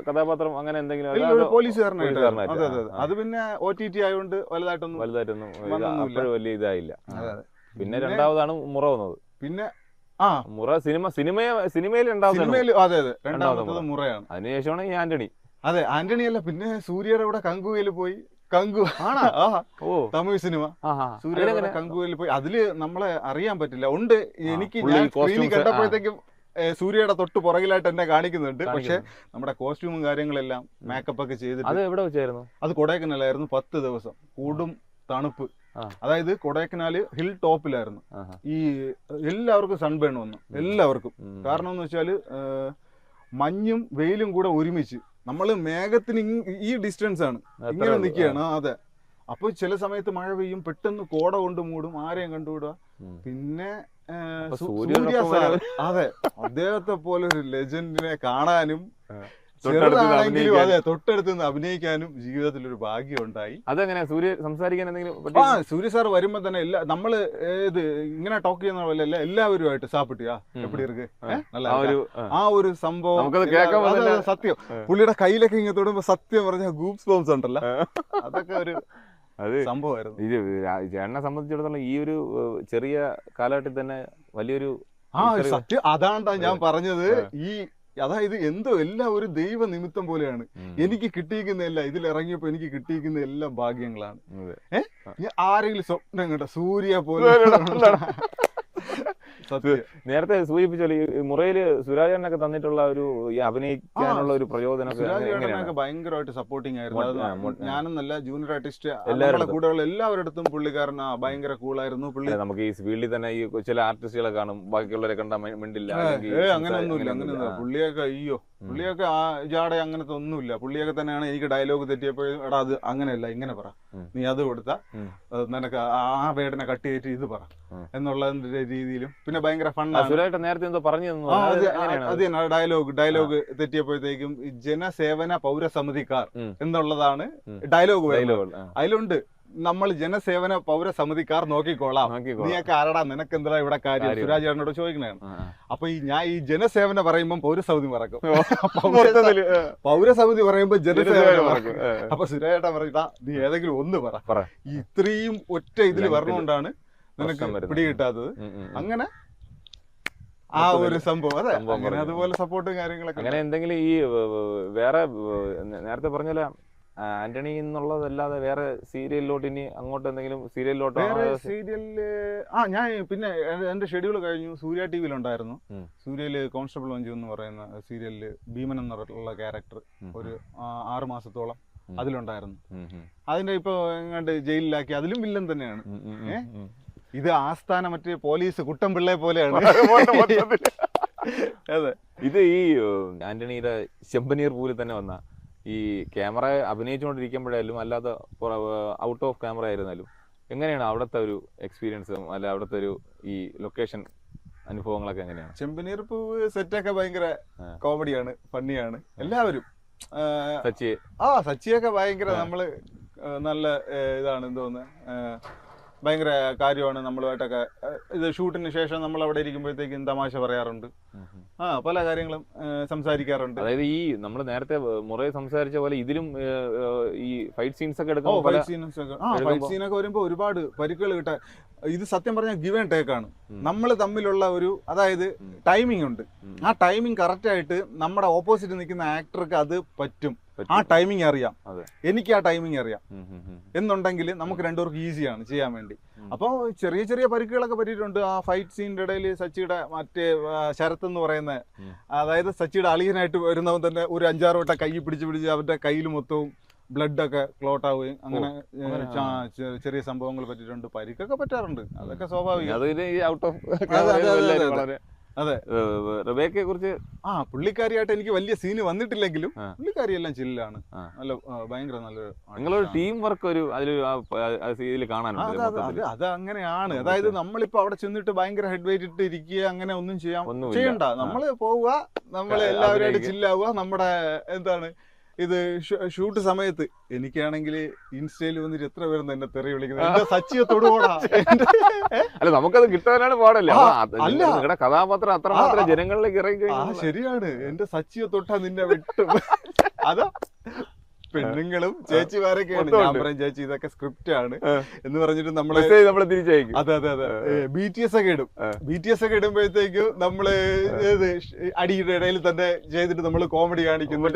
കഥാപാത്രം അങ്ങനെ എന്തെങ്കിലും പോലീസുകാരനായിട്ട്. അതെ അതെ അതെ. പിന്നെ ഒ ടി ടി ആയതുകൊണ്ട് വലുതായിട്ടൊന്നും വലുതായിട്ടൊന്നും വലിയ ഇതായില്ല. പിന്നെ രണ്ടാമതാണ് മുറ വന്നത്. പിന്നെ ആ. മുറ സിനിമ സിനിമയെ സിനിമയിൽ രണ്ടാമത് സിനിമയിൽ അതെ അതെ. രണ്ടാമത്തത് മുറ. മുറയാണ്. അതിനുശേഷമാണ് ഈ ആന്റണി. അതെ ആന്റണി അല്ല പിന്നെ സൂര്യയുടെ കൂടെ കങ്കുവയിൽ പോയി. കങ്കു. ആണോ? ഓ. തമിഴ് സിനിമ. സൂര്യയുടെ കങ്കുവയിൽ പോയി. അതിൽ നമ്മളെ അറിയാൻ പറ്റില്ല. ഉണ്ട്. എനിക്ക് ഞാൻ സ്ക്രീനിൽ. കണ്ടപ്പോഴത്തേക്കും സൂര്യയുടെ തൊട്ട് പുറകിലായിട്ട് എന്നെ കാണിക്കുന്നുണ്ട്. പക്ഷെ നമ്മുടെ കോസ്റ്റ്യൂമും കാര്യങ്ങളെല്ലാം മേക്കപ്പ് ഒക്കെ ചെയ്തിട്ട് അത് എവിടെ വെച്ചായിരുന്നു? അത് കൊടൈക്കനാലായിരുന്നു പത്ത് ദിവസം. കൂടും തണുപ്പ്. അതായത് കൊടൈക്കനാല് ഹിൽ ടോപ്പിലായിരുന്നു. ഈ എല്ലാവർക്കും സൺബേൺ വന്നു. എല്ലാവർക്കും. കാരണം എന്ന് വെച്ചാൽ മഞ്ഞും വെയിലും കൂടെ ഒരുമിച്ച് നമ്മൾ മേഘത്തിന് ഈ ഡിസ്റ്റൻസ് ആണ്. ഇങ്ങനെ നിൽക്കുകയാണ്. അതെ. അപ്പൊ ചില സമയത്ത് മഴ പെയ്യും പെട്ടെന്ന് കോട കൊണ്ട് മൂടും ആരെയും കണ്ടുവിടുക പിന്നെ സൂര്യ അതെ. അദ്ദേഹത്തെ പോലെ ഒരു ലെജൻഡിനെ കാണാനും അതെ തൊട്ടടുത്ത് നിന്ന് അഭിനയിക്കാനും ജീവിതത്തിൽ ഒരു ഭാഗ്യം ഉണ്ടായി അതെങ്ങനെ? സൂര്യ സംസാരിക്കാൻ എന്തെങ്കിലും ആ സൂര്യ സാർ വരുമ്പോ തന്നെ എല്ലാ നമ്മൾ ഇത് ഇങ്ങനെ ടോക്ക് ചെയ്യുന്ന പോലെ അല്ല എല്ലാവരുമായിട്ട് സാപ്പിട്ടിയാ എപ്പിടി ഇருக்கு നല്ല ആ ഒരു സംഭവം സത്യം. പുള്ളിയുടെ കയ്യിലൊക്കെ ഇങ്ങനെ തൊടുമ്പോ സത്യം പറഞ്ഞ ഗൂപ്സ് ബോംസ് ഉണ്ടല്ലോ. അതൊക്കെ ഒരു അത് സംഭവമായിരുന്നു. ചേട്ടനെ സംബന്ധിച്ചിടത്തോളം ഈ ഒരു ചെറിയ കാലഘട്ടത്തിൽ തന്നെ വലിയൊരു ആ സത്യം. അതാണ്ടാ ഞാൻ പറഞ്ഞത് ഈ അതായത് എന്തോ എല്ലാം ഒരു ദൈവ നിമിത്തം പോലെയാണ് എനിക്ക് കിട്ടിയിരിക്കുന്ന എല്ലാം ഇതിൽ ഇറങ്ങിയപ്പോ എനിക്ക് കിട്ടിയിരിക്കുന്ന എല്ലാം ഭാഗ്യങ്ങളാണ്. ഏഹ് ആരെങ്കിലും സ്വപ്നം കണ്ട സൂര്യ പോലെ. നേരത്തെ സൂചിപ്പിച്ചാൽ മുറയിൽ മുറയിൽ സുരാജനൊക്കെ തന്നിട്ടുള്ള ഒരു അഭിനയിക്കാനുള്ള ഒരു പ്രചോദനം സുരാജ് ഭയങ്കരമായിട്ട് സപ്പോർട്ടിങ് ആയിരുന്നു. ഞാനെന്നല്ല ജൂനിയർ ആർട്ടിസ്റ്റ് എല്ലാവരുടെ കൂടെയുള്ള എല്ലാവരുടെ പുള്ളിക്കാരൻ ഭയങ്കര കൂളായിരുന്നു പുള്ളി നമുക്ക് ഈ ഫീൽഡിൽ തന്നെ ഈ ചില ആർട്ടിസ്റ്റുകളെ കാണും. ബാക്കിയുള്ളവരെ കണ്ട മിണ്ടില്ല. അങ്ങനെയൊന്നുമില്ല. അങ്ങനെയൊന്നും പുള്ളിയൊക്കെ അയ്യോ പുള്ളിയൊക്കെ ആ ജാട അങ്ങനത്തെ ഒന്നുമില്ല. പുള്ളിയൊക്കെ തന്നെയാണ് എനിക്ക് ഡയലോഗ് തെറ്റിയപ്പോൾ എടാ അത് അങ്ങനെയല്ല ഇങ്ങനെ പറ. നീ അത് കൊടുത്ത. നിനക്ക് ആ വേടനെ കട്ട് ചെയ്തിട്ട് ഇത് പറ. എന്നുള്ള എന്നുള്ളതിന്റെ രീതിയിലും പിന്നെ ഭയങ്കര ഫണ്ണാണ് നേരത്തെ എന്തോ പറഞ്ഞു അത് തന്നെ ഡയലോഗ് ഡയലോഗ് തെറ്റിയപ്പോഴത്തേക്കും ജനസേവന പൗരസമിതിക്കാർ എന്നുള്ളതാണ് ഡയലോഗ് അതിലുണ്ട് നമ്മൾ ജനസേവന പൗരസമിതിക്കാർ നോക്കിക്കോളാം. നീയൊക്കെ ആരടാ? നിനക്ക് എന്താ ഇവിടെ കാര്യം. സുരാജ് ചേട്ടനോട് ചോദിക്കണേണ് അപ്പൊ ഈ ഞാൻ ഈ ജനസേവന പറയുമ്പോൾ പൗരസമിതി മറക്കും. പൗരസമിതി പറയുമ്പോൾ ജനസേവന പറക്കും മറക്കും. അപ്പൊ സുരാജ് പറഞ്ഞാ നീ ഏതെങ്കിലും ഒന്ന് പറ. ഇത്രയും ഒറ്റ ഇതിൽ പറഞ്ഞുകൊണ്ടാണ് നിനക്ക്. പിടികിട്ടാത്തത്. അങ്ങനെ ആ ഒരു സംഭവം അതെ. അങ്ങനെ അതുപോലെ സപ്പോർട്ടും കാര്യങ്ങളൊക്കെ അങ്ങനെ എന്തെങ്കിലും ഈ വേറെ നേരത്തെ പറഞ്ഞ ആന്റണി എന്നുള്ളതല്ലാതെ വേറെ സീരിയലിലോട്ട് ഇനി അങ്ങോട്ട് എന്തെങ്കിലും സീരിയലിലോട്ട് വേറെ സീരിയലിൽ ആ ഞാൻ പിന്നെ എന്റെ ഷെഡ്യൂൾ കഴിഞ്ഞു. സൂര്യ ടി വിയിലുണ്ടായിരുന്നു. സൂര്യയിൽ കോൺസ്റ്റബിൾ മഞ്ജു എന്ന് പറയുന്ന സീരിയലിൽ ഭീമൻ എന്നുള്ള ക്യാരക്ടർ ഒരു ആറു മാസത്തോളം അതിലുണ്ടായിരുന്നു. അതിന്റെ ഇപ്പൊ എങ്ങാണ്ട് ജയിലിലാക്കി. അതിലും വില്ലൻ തന്നെയാണ്. ഏ? ഇത് ആസ്ഥാന മറ്റേ പോലീസ് കുട്ടൻപിള്ളയെ പോലെയാണ്. അതെ. ഇത് ഈ ആന്റണിയുടെ ചെമ്പനീർ പോലെ തന്നെ വന്ന ഈ ക്യാമറ അഭിനയിച്ചുകൊണ്ടിരിക്കുമ്പോഴായാലും അല്ലാതെ ഔട്ട് ഓഫ് ക്യാമറ ആയിരുന്നാലും എങ്ങനെയാണ് അവിടുത്തെ ഒരു എക്സ്പീരിയൻസ് അല്ല അവിടുത്തെ ഒരു ഈ ലൊക്കേഷൻ അനുഭവങ്ങളൊക്കെ എങ്ങനെയാണ്? ചെമ്പനീർ പൂവ് സെറ്റൊക്കെ ഭയങ്കര. കോമഡിയാണ് ഫണ്ണിയാണ് എല്ലാവരും. ആ, സച്ചി ആ സച്ചിയൊക്കെ ഭയങ്കര. നമ്മൾ നല്ല ഇതാണ് എന്തോന്ന് ഭയങ്കര കാര്യമാണ് നമ്മളുമായിട്ടൊക്കെ. ഇത് ഷൂട്ടിന് ശേഷം നമ്മൾ അവിടെ ഇരിക്കുമ്പോഴത്തേക്കും തമാശ പറയാറുണ്ട്. ആ പല കാര്യങ്ങളും സംസാരിക്കാറുണ്ട്. അതായത് ഈ നമ്മൾ നേരത്തെ മുറേ സംസാരിച്ച പോലെ ഇതിലും ഈ ഫൈറ്റ് സീൻസ് ഒക്കെ ഓ എടുക്കുമ്പോൾ ഫൈറ്റ് സീൻസ് ഒക്കെ ആ ഫൈറ്റ് സീനൊക്കെ വരുമ്പോൾ ഒരുപാട് പരിക്കുകൾ കിട്ടാൻ ഇത് സത്യം പറഞ്ഞാൽ ഗിവ് ആൻഡ് ടേക്ക് ആണ്. നമ്മൾ തമ്മിലുള്ള ഒരു അതായത് ടൈമിംഗ് ഉണ്ട്. ആ ടൈമിംഗ് കറക്റ്റ് ആയിട്ട് നമ്മുടെ ഓപ്പോസിറ്റ് നിൽക്കുന്ന ആക്ടർക്ക് അത് പറ്റും. ആ ടൈമിംഗ് അറിയാം. എനിക്ക് ആ ടൈമിംഗ് അറിയാം. എന്നുണ്ടെങ്കിൽ നമുക്ക് രണ്ടുപേർക്കും ഈസിയാണ് ചെയ്യാൻ വേണ്ടി. അപ്പോൾ ചെറിയ ചെറിയ പരിക്കുകളൊക്കെ പറ്റിയിട്ടുണ്ട്. ആ ഫൈറ്റ് സീനിന്റെ ഇടയിൽ സച്ചിയുടെ മറ്റേ ശരത്ത് എന്ന് പറയുന്ന. അതായത് സച്ചിയുടെ അളിയനായിട്ട് വരുന്നവൻ തന്നെ ഒരു അഞ്ചാറ് വട്ടം കൈ പിടിച്ച് പിടിച്ച് അവന്റെ കയ്യിൽ മൊത്തവും ബ്ലഡ് ഒക്കെ ക്ലോട്ട് ആവുകയും അങ്ങനെ ചെറിയ സംഭവങ്ങൾ പറ്റിയിട്ടുണ്ട്. പരിക്കൊക്കെ പറ്റാറുണ്ട്. അതൊക്കെ സ്വാഭാവികം. അത്. റിബേക്കയെ കുറിച്ച് ആ പുള്ളിക്കാരിയായിട്ട് എനിക്ക് വലിയ സീന് വന്നിട്ടില്ലെങ്കിലും. പുള്ളിക്കാരി എല്ലാം ചില്ലാണ്. നല്ല ഭയങ്കര നല്ലൊരു നിങ്ങളൊരു ടീം വർക്ക് ഒരു അതിൽ കാണാനുണ്ട് അത് അങ്ങനെയാണ് അതായത് നമ്മളിപ്പോ അവിടെ ചെന്നിട്ട് ഭയങ്കര ഹെഡ് വെയിറ്റ് ഇട്ട് ഇരിക്കുക അങ്ങനെ ഒന്നും ചെയ്യാൻ ചെയ്യണ്ട. നമ്മൾ പോവുക നമ്മളെ എല്ലാവരും എല്ലാവരുമായിട്ട് ചില്ലാവുക നമ്മുടെ എന്താണ് ഇത് ഷൂട്ട് സമയത്ത് എനിക്കാണെങ്കിൽ ഇൻസ്റ്റയിൽ വന്നിട്ട് എത്ര പേരും എന്നെ തെറി വിളിക്കുന്നത്? എന്റെ സച്ചിയെ തൊടുപോടാ അല്ല നമുക്കത് കിട്ടാനാണ് പാടല്ലേ? അല്ല. നിങ്ങളുടെ കഥാപാത്രം അത്രമാത്രം. ജനങ്ങളിലേക്ക് ഇറങ്ങി ആ ശരിയാണ്. എന്റെ സച്ചിയെ തൊട്ടാ നിന്നെ വിട്ടു. അതാ പെണ്ണുങ്ങളും ചേച്ചിമാരൊക്കെയാണ്. ഞാൻ. പറയും ചേച്ചി ഇതൊക്കെ സ്ക്രിപ്റ്റ് ആണ്. എന്ന് പറഞ്ഞിട്ട് നമ്മളെ നമ്മളെ തിരിച്ചയക്കും. അതെ അതെ അതെ. ബി ടി എസ് ഒക്കെ ഇടും. ബി ടി എസ് ഒക്കെ ഇടുമ്പോഴത്തേക്കും നമ്മൾ അടിയുടെ ഇടയിൽ തന്നെ ചെയ്തിട്ട് നമ്മൾ കോമഡി കാണിക്കുന്നു.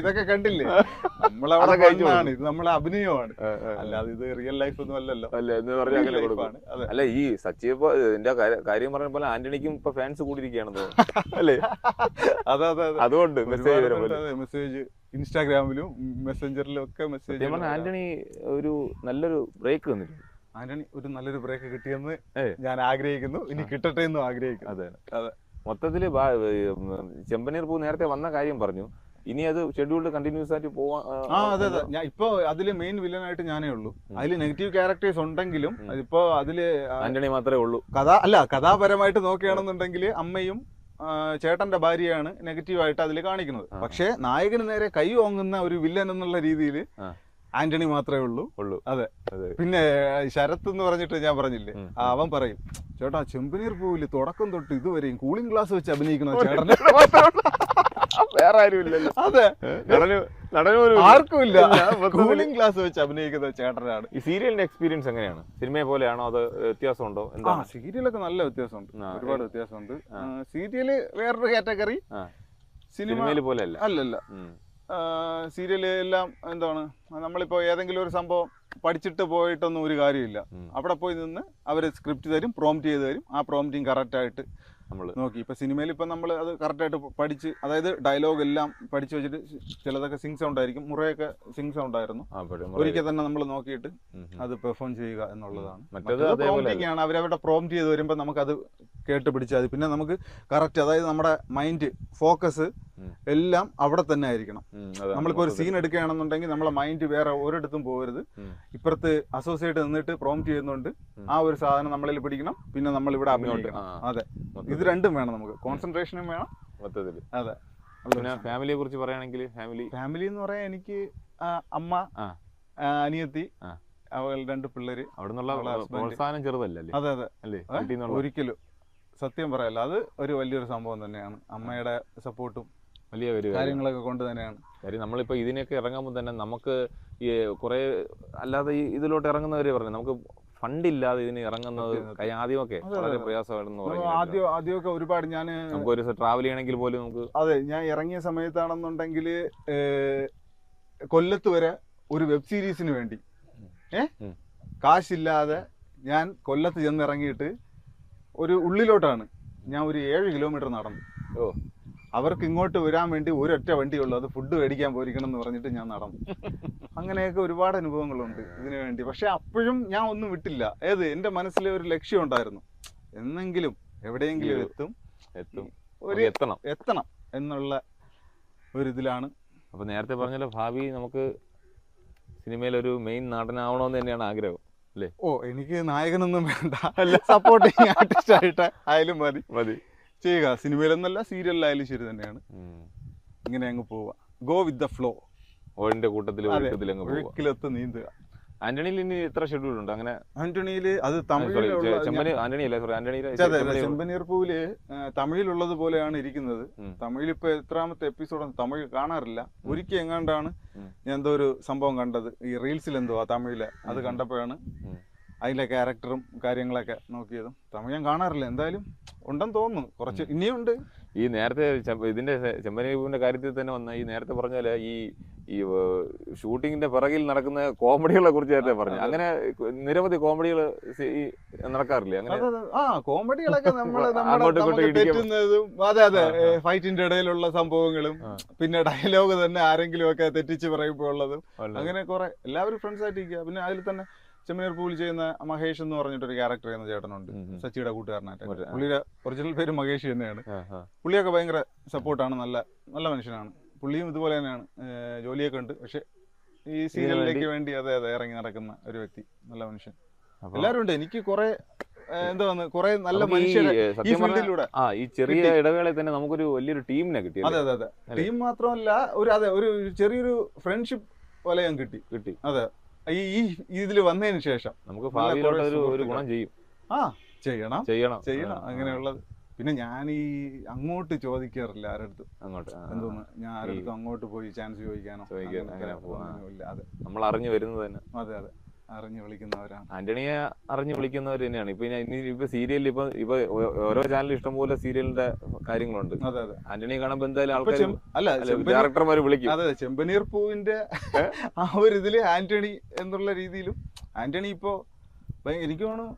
ഇതൊക്കെ കണ്ടില്ലേ? നമ്മളവിടെ കഴിഞ്ഞാണ് ഇത് നമ്മളെ അഭിനയമാണ്. അല്ലാതെ ഇത് റിയൽ ലൈഫ് ഒന്നും അല്ലല്ലോ. അല്ല അല്ല ഈ സച്ചി ഇപ്പൊ എന്റെ കാര്യം പറഞ്ഞ പോലെ ആന്റണിക്കും ഇപ്പൊ ഫാൻസ് കൂടിയിരിക്കുകയാണെന്ന് തോന്നുന്നു. അല്ലേ? അതെ അതെ അതെ. അതുകൊണ്ട് മെസ്സേജ് മെസ്സേജ് ഇൻസ്റ്റാഗ്രാമിലും മെസ്സഞ്ചറിലും ഒക്കെ മെസ്സേജ് ആന്റണി ഒരു നല്ലൊരു ബ്രേക്ക് തന്നിട്ടുണ്ട് ആന്റണി ഒരു നല്ലൊരു ബ്രേക്ക് കിട്ടിയെന്ന് ഞാൻ ആഗ്രഹിക്കുന്നു. ഇനി കിട്ടട്ടെ എന്നും ആഗ്രഹിക്കുന്നു. അതെ അതെ. ഉം, ചെമ്പനീർ പൂ നേരത്തെ വന്ന കാര്യം പറഞ്ഞു. ഇനി അത് ഷെഡ്യൂൾഡ് കണ്ടിന്യൂസ് ആയിട്ട് പോവാൻ ആ അതെ അതെ. ഞാൻ ഇപ്പൊ അതിൽ മെയിൻ വില്ലനായിട്ട് ഞാനേ ഉള്ളൂ. അതിൽ നെഗറ്റീവ് ക്യാരക്ടേഴ്സ് ഉണ്ടെങ്കിലും. അതിപ്പോ അതിൽ ആന്റണി മാത്രമേ ഉള്ളൂ. കഥ അല്ല കഥാപരമായിട്ട് നോക്കുകയാണെന്നുണ്ടെങ്കിൽ അമ്മയും ചേട്ടന്റെ ഭാര്യയാണ് നെഗറ്റീവായിട്ട് അതിൽ കാണിക്കുന്നത്. പക്ഷെ നായകന് നേരെ കൈ ഓങ്ങുന്ന ഒരു വില്ലൻ എന്നുള്ള രീതിയിൽ ആന്റണി മാത്രമേ ഉള്ളൂ. ഉള്ളൂ. അതെ. അതെ. പിന്നെ ശരത്ത് എന്ന് പറഞ്ഞിട്ട് ഞാൻ പറഞ്ഞില്ലേ? അവൻ പറയും ചേട്ടാ ചെമ്പനീർ പൂവിൽ തുടക്കം തൊട്ട് ഇതുവരെയും കൂളിംഗ് ഗ്ലാസ് വെച്ച് അഭിനയിക്കുന്ന ചേട്ടന് വേറെ ആരും ഇല്ലല്ലോ അതെ നടന്. ആർക്കും ഇല്ല. കൂളിംഗ് ഗ്ലാസ് വെച്ച് അഭിനയിക്കുന്ന ചേട്ടനാണ്. ഈ സീരിയലിന്റെ എക്സ്പീരിയൻസ് എങ്ങനെയാണ്? സിനിമയെ പോലെയാണോ അത് വ്യത്യാസമുണ്ടോ? എന്താ സീരിയലൊക്കെ നല്ല വ്യത്യാസമുണ്ട്. ഒരുപാട് വ്യത്യാസമുണ്ട്. സീരിയൽ വേറൊരു കാറ്റഗറി സിനിമയിൽ പോലെയല്ല അല്ലല്ല. ഉം. സീരിയൽ എല്ലാം എന്താണ്? നമ്മളിപ്പോ ഏതെങ്കിലും ഒരു സംഭവം പഠിച്ചിട്ട് പോയിട്ടൊന്നും ഒരു കാര്യമില്ല. അവിടെ പോയി നിന്ന് അവർ സ്ക്രിപ്റ്റ് തരും പ്രോംപ്റ്റ് ചെയ്ത് തരും. ആ പ്രോംപ്റ്റിങ് കറക്റ്റ് നമ്മൾ. നോക്കി. ഇപ്പൊ സിനിമയിൽ ഇപ്പൊ നമ്മൾ അത് കറക്റ്റായിട്ട് പഠിച്ച് അതായത് ഡയലോഗ് എല്ലാം പഠിച്ചു വെച്ചിട്ട് ചിലതൊക്കെ സിങ് സൗണ്ട് ആയിരിക്കും. മുറയൊക്കെ സിങ് സൗണ്ട് ആയിരുന്നു. ഒരിക്കൽ തന്നെ നമ്മൾ നോക്കിയിട്ട്. അത് പെർഫോം ചെയ്യുക എന്നുള്ളതാണ്. ആണ് അവരവരുടെ പ്രോംപ്റ്റ് ചെയ്ത് വരുമ്പോൾ നമുക്ക് അത് കേട്ട് പിടിച്ചാൽ പിന്നെ നമുക്ക് കറക്റ്റ് അതായത് നമ്മുടെ മൈൻഡ് ഫോക്കസ്. എല്ലാം അവിടെ തന്നെ ആയിരിക്കണം. നമ്മളിപ്പോ നമ്മളിപ്പോൾ ഒരു സീൻ എടുക്കുകയാണെന്നുണ്ടെങ്കിൽ നമ്മളെ മൈൻഡ് വേറെ ഒരിടത്തും പോകരുത്. ഇപ്പുറത്ത് അസോസിയേറ്റ് നിന്നിട്ട് പ്രോംപ്റ്റ് ചെയ്യുന്നുണ്ട്. ആ ഒരു സാധനം നമ്മളിൽ പിടിക്കണം. പിന്നെ നമ്മൾ ഇവിടെ അഭിനയിക്കണം. അതെ. ഇത് രണ്ടും വേണം നമുക്ക്. കോൺസെൻട്രേഷനും വേണം. മൊത്തത്തിൽ അതെ. പിന്നെ ഫാമിലിയെ കുറിച്ച് പറയുകയാണെങ്കിൽ ഫാമിലി ഫാമിലി എന്ന് പറയാൻ എനിക്ക് അമ്മ അനിയത്തി രണ്ട് പിള്ളേര് അവിടെ. പ്രോത്സാഹനം ചെറുതല്ലേ അതെ അതെ. ഒരിക്കലും. സത്യം പറയല്ല അത് ഒരു വലിയൊരു സംഭവം തന്നെയാണ്. അമ്മയുടെ സപ്പോർട്ടും വലിയ ഒരു കാര്യങ്ങളൊക്കെ കൊണ്ട് തന്നെയാണ്. കാര്യം നമ്മളിപ്പോൾ ഇതിനൊക്കെ ഇറങ്ങുമ്പോൾ തന്നെ നമുക്ക് ഈ കുറേ അല്ലാതെ ഈ ഇതിലോട്ട് ഇറങ്ങുന്നവരെ പറഞ്ഞു നമുക്ക് ഫണ്ട് ഇല്ലാതെ ഇതിന് ഇറങ്ങുന്നത്. ആദ്യമൊക്കെ വളരെ. പ്രയാസമായിരുന്നു ആദ്യം ആദ്യമൊക്കെ ഒരുപാട് ഞാൻ നമുക്ക് ഒരു ട്രാവൽ ചെയ്യണമെങ്കിൽ പോലും നമുക്ക് അതെ ഞാൻ ഇറങ്ങിയ സമയത്താണെന്നുണ്ടെങ്കിൽ കൊല്ലത്ത് വരെ ഒരു വെബ് സീരീസിന് വേണ്ടി. ഏ? കാശില്ലാതെ ഞാൻ കൊല്ലത്ത് ചെന്നിറങ്ങിയിട്ട് ഒരു ഉള്ളിലോട്ടാണ്. ഞാൻ ഒരു ഏഴ് കിലോമീറ്റർ നടന്നു. ഓ. അവർക്ക് ഇങ്ങോട്ട് വരാൻ വേണ്ടി ഒരൊറ്റ വണ്ടിയുള്ളൂ. അത് ഫുഡ് മേടിക്കാൻ പോയിരിക്കണം എന്ന് പറഞ്ഞിട്ട് ഞാൻ നടന്നു. അങ്ങനെയൊക്കെ ഒരുപാട് അനുഭവങ്ങളുണ്ട് ഇതിനു വേണ്ടി. പക്ഷെ അപ്പോഴും ഞാൻ ഒന്നും വിട്ടില്ല. ഏത്? എന്റെ മനസ്സിലെ ഒരു ലക്ഷ്യം ഉണ്ടായിരുന്നു. എന്നെങ്കിലും എവിടെയെങ്കിലും എത്തും. എത്തും. ഒരു എത്തണം. എത്തണം എന്നുള്ള ഒരു ഇതിലാണ്. അപ്പൊ നേരത്തെ പറഞ്ഞല്ലോ ഭാവി നമുക്ക് സിനിമയിൽ ഒരു മെയിൻ നടനാവണമെന്ന് തന്നെയാണ് ആഗ്രഹം ഓ എനിക്ക് നായകനൊന്നും വേണ്ട. അല്ല. സപ്പോർട്ടിങ് ആർട്ടിസ്റ്റ് ആയിട്ട് ആയാലും മതി. മതി. ചെയ്യുക സിനിമയിലൊന്നല്ല സീരിയലിലായാലും ശരി തന്നെയാണ്. ഇങ്ങനെ അങ്ങ് പോവുക ഗോ വിത്ത് ദ ഫ്ലോ ഓടിന്റെ കൂട്ടത്തിൽ ഒഴുക്കിലെത്ത് നീന്തുക. ആന്റണിയിൽ ഇനി എത്ര ഷെഡ്യൂൾ ഉണ്ട്? അങ്ങനെ ആന്റണിയിൽ അത് സോറി തമിഴിലുള്ള ആന്റണി അല്ലേ? സോറി ആന്റണിയിലെ അതെ, അതെ, ചെമ്പനി- ചെമ്പനീർ പൂവിൽ ആ, തമിഴിലുള്ളത് പോലെയാണ് ഇരിക്കുന്നത്. തമിഴിൽ ഇപ്പൊ എത്രാമത്തെ എപ്പിസോഡ് തമിഴ് കാണാറില്ല. ഒരിക്കൽ എങ്ങാണ്ടാണ്. ഞാൻ എന്തോ ഒരു സംഭവം കണ്ടത്. ഈ റീൽസിൽ എന്തോ ആ തമിഴിൽ അത് കണ്ടപ്പോഴാണ്. അതിലെ ക്യാരക്ടറും കാര്യങ്ങളൊക്കെ നോക്കിയതും തമിഴ് ഞാൻ കാണാറില്ല. എന്തായാലും ഉണ്ടെന്ന് തോന്നുന്നു. കുറച്ച് ഇനിയുണ്ട്. ഈ നേരത്തെ ഇതിന്റെ ചെ- കാര്യത്തിൽ തന്നെ വന്ന ഈ നേരത്തെ പറഞ്ഞ ഈ ഈ ഷൂട്ടിങ്ങിന്റെ പിറകിൽ നടക്കുന്ന കോമഡികളെ കുറിച്ച് നേരത്തെ പറഞ്ഞു. അങ്ങനെ നിരവധി കോമഡികൾ നടക്കാറില്ലേ? അങ്ങനെ. ആ കോമഡികളൊക്കെ നമ്മൾ അതെ അതെ. ഫൈറ്റിന്റെ ഇടയിലുള്ള സംഭവങ്ങളും പിന്നെ ഡയലോഗ് തന്നെ ആരെങ്കിലും ഒക്കെ തെറ്റിച്ച് പറയുമ്പോൾ ഉള്ളതും അങ്ങനെ കുറെ എല്ലാവരും ഫ്രണ്ട്സ് ആയിട്ടിരിക്കുക. പിന്നെ അതിൽ തന്നെ ചെമ്മനീർ പൂവിൽ ചെയ്യുന്ന മഹേഷ് എന്ന് പറഞ്ഞിട്ടൊരു ക്യാരക്ടർ ചെയ്യുന്ന ചേട്ടനുണ്ട്. സച്ചിയുടെ കൂട്ടുകാരനായിട്ട്. പുള്ളിയുടെ ഒറിജിനൽ പേര് മഹേഷ് തന്നെയാണ്. പുള്ളിയൊക്കെ ഭയങ്കര സപ്പോർട്ടാണ് നല്ല നല്ല മനുഷ്യനാണ്. പുള്ളിയും ഇതുപോലെ തന്നെയാണ്. ജോലിയൊക്കെ ഉണ്ട്. പക്ഷെ ഈ സീരിയലിലേക്ക് വേണ്ടി അതെ അതെ ഇറങ്ങി നടക്കുന്ന ഒരു വ്യക്തി നല്ല മനുഷ്യൻ. എല്ലാവരും ഉണ്ട്. എനിക്ക് കുറെ എന്താ കുറെ നല്ല ആ ഈ ചെറിയ. ഇടവേളയിൽ തന്നെ നമുക്കൊരു വലിയൊരു ടീമിനെ കിട്ടി അതെ അതെ അതെ. ടീം മാത്രമല്ല ഒരു അതെ ഒരു ചെറിയൊരു ഫ്രണ്ട്ഷിപ്പ് പോലെ ഞാൻ കിട്ടി. കിട്ടി. അതെ. ഈ ഈ ഇതിൽ വന്നതിന് ശേഷം നമുക്ക് ഭാവിയിലോട്ട് ഒരു ഒരു ഗുണം ചെയ്യും. ആ ചെയ്യണം. ചെയ്യണം. ചെയ്യണം. അങ്ങനെയുള്ളത്. പിന്നെ ഞാൻ ഈ അങ്ങോട്ട് ചോദിക്കാറില്ല ആരടുത്തും. അങ്ങോട്ട്. എന്തോന്ന് ഞാൻ ആരടുത്തും അങ്ങോട്ട് പോയി ചാൻസ് ചോദിക്കാനോ? ചോദിക്കാനോ? നമ്മൾ അറിഞ്ഞു വരുന്നത് തന്നെ. അതെ അതെ. അറിഞ്ഞു വിളിക്കുന്നവരാണ്. ആന്റണിയെ അറിഞ്ഞു വിളിക്കുന്നവർ തന്നെയാണ്. ഇപ്പൊ ഇനി ഇപ്പൊ സീരിയലിൽ ഇപ്പൊ ഇപ്പൊ ഓരോ ചാനലിൽ ഇഷ്ടംപോലെ സീരിയലിന്റെ കാര്യങ്ങളുണ്ട്. അതെ അതെ. ആന്റണിയെ കാണുമ്പോ എന്തായാലും ആൾക്കാർ അല്ല ഡയറക്ടർമാർ വിളിക്കും. അതെ ചെമ്പനീർ പൂവിന്റെ ആ ഒരു ഇതിൽ ആന്റണി എന്നുള്ള രീതിയിലും ആന്റണി ഇപ്പോ എനിക്ക് തോന്നുന്നു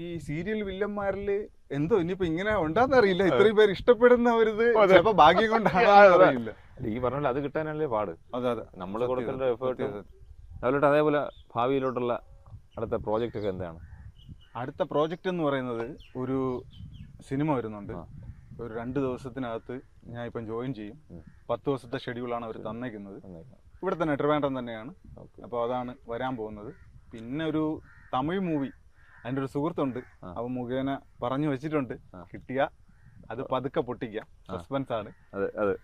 ഈ സീരിയൽ വില്ലന്മാരിൽ എന്തോ ഇനിയിപ്പോ ഇങ്ങനെ ഉണ്ടാന്ന് അറിയില്ല. ഇത്രയും പേര് ഇഷ്ടപ്പെടുന്ന ഒരു ഇത് അതെ. ചിലപ്പോ ഭാഗ്യം കൊണ്ടാണ് അറിയില്ല. ഈ പറഞ്ഞ അത് കിട്ടാനല്ലേ പാട്. അതെ അതെ. നമ്മൾ സത്യം, കൊടുക്കേണ്ട എഫേർട്ട്. അതുപോലെ അതേപോലെ ഭാവിയിലോട്ടുള്ള അടുത്ത പ്രോജക്റ്റ് ഒക്കെ എന്താണ്? അടുത്ത പ്രോജക്റ്റ് എന്ന് പറയുന്നത് ഒരു സിനിമ വരുന്നുണ്ട്. ഒരു രണ്ട് ദിവസത്തിനകത്ത് ഞാൻ ഇപ്പം ജോയിൻ ചെയ്യും. പത്ത് ദിവസത്തെ ഷെഡ്യൂളാണ് അവർ തന്നേക്കുന്നത്. ഇവിടെ തന്നെ ട്രിവാൻഡ്രം തന്നെയാണ്. അപ്പോൾ അതാണ് വരാൻ പോകുന്നത്. പിന്നെ ഒരു തമിഴ് മൂവി അതിന്റെ ഒരു സുഹൃത്തുണ്ട്. അവ മുഖേന പറഞ്ഞു വെച്ചിട്ടുണ്ട്. കിട്ടിയ അത് പതുക്കെ പൊട്ടിക്കാം. സസ്പെൻസ് ആണ് അതെ അതെ.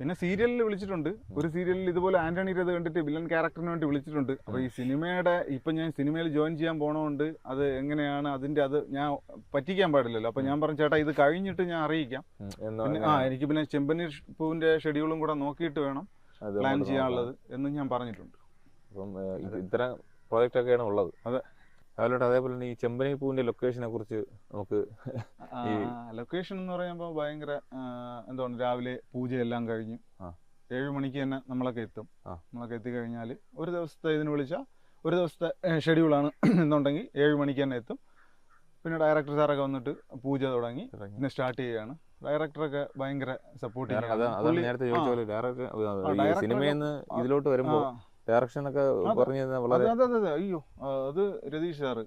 പിന്നെ സീരിയലിൽ വിളിച്ചിട്ടുണ്ട്. ഒരു സീരിയലിൽ ഇതുപോലെ ആന്റണിയുടെ ഇത് കണ്ടിട്ട് വില്ലൻ ക്യാരക്ടറിന് വേണ്ടി വിളിച്ചിട്ടുണ്ട്. അപ്പോൾ ഈ സിനിമയുടെ ഇപ്പം ഞാൻ സിനിമയിൽ ജോയിൻ ചെയ്യാൻ പോണതുകൊണ്ട് അത് എങ്ങനെയാണ് അതിന്റെ അത് ഞാൻ പറ്റിക്കാൻ പാടില്ലല്ലോ. അപ്പം ഞാൻ പറഞ്ഞു ചേട്ടാ ഇത് കഴിഞ്ഞിട്ട് ഞാൻ അറിയിക്കാം. ആ എനിക്ക് പിന്നെ ചെമ്പനി പൂവിന്റെ ഷെഡ്യൂളും കൂടെ നോക്കിയിട്ട് വേണം പ്ലാൻ ചെയ്യാനുള്ളത് എന്ന് ഞാൻ പറഞ്ഞിട്ടുണ്ട്. അപ്പം ഇത്ര പ്രോജക്റ്റ് ഒക്കെയാണ് ഉള്ളത്. അതെ. അതുപോലെ അതേപോലെ തന്നെ ഈ ചെമ്പനി പൂവിന്റെ ലൊക്കേഷനെ കുറിച്ച് നമുക്ക് ഈ- ലൊക്കേഷൻ എന്ന് പറയുമ്പോൾ ഭയങ്കര എന്താണ് രാവിലെ പൂജയെല്ലാം കഴിഞ്ഞ് ഏഴു മണിക്ക് തന്നെ നമ്മളൊക്കെ എത്തും. നമ്മളൊക്കെ എത്തിക്കഴിഞ്ഞാൽ ഒരു ദിവസത്തെ ഇതിന് വിളിച്ചാൽ ഒരു ദിവസത്തെ ഷെഡ്യൂളാണ് എന്നുണ്ടെങ്കിൽ ഏഴ് മണിക്ക് തന്നെ എത്തും. പിന്നെ ഡയറക്ടർ സാറൊക്കെ വന്നിട്ട് പൂജ തുടങ്ങി. പിന്നെ സ്റ്റാർട്ട് ചെയ്യുകയാണ് ഡയറക്ടറൊക്കെ ഭയങ്കര സപ്പോർട്ട് സിനിമയിൽ നിന്ന് ഇതിലോട്ട് വരുമ്പോൾ ഡയറക്ഷൻ ഒക്കെ പറഞ്ഞു വളരെ അതെ അതെ അയ്യോ അത് രതീഷ് സാറ്.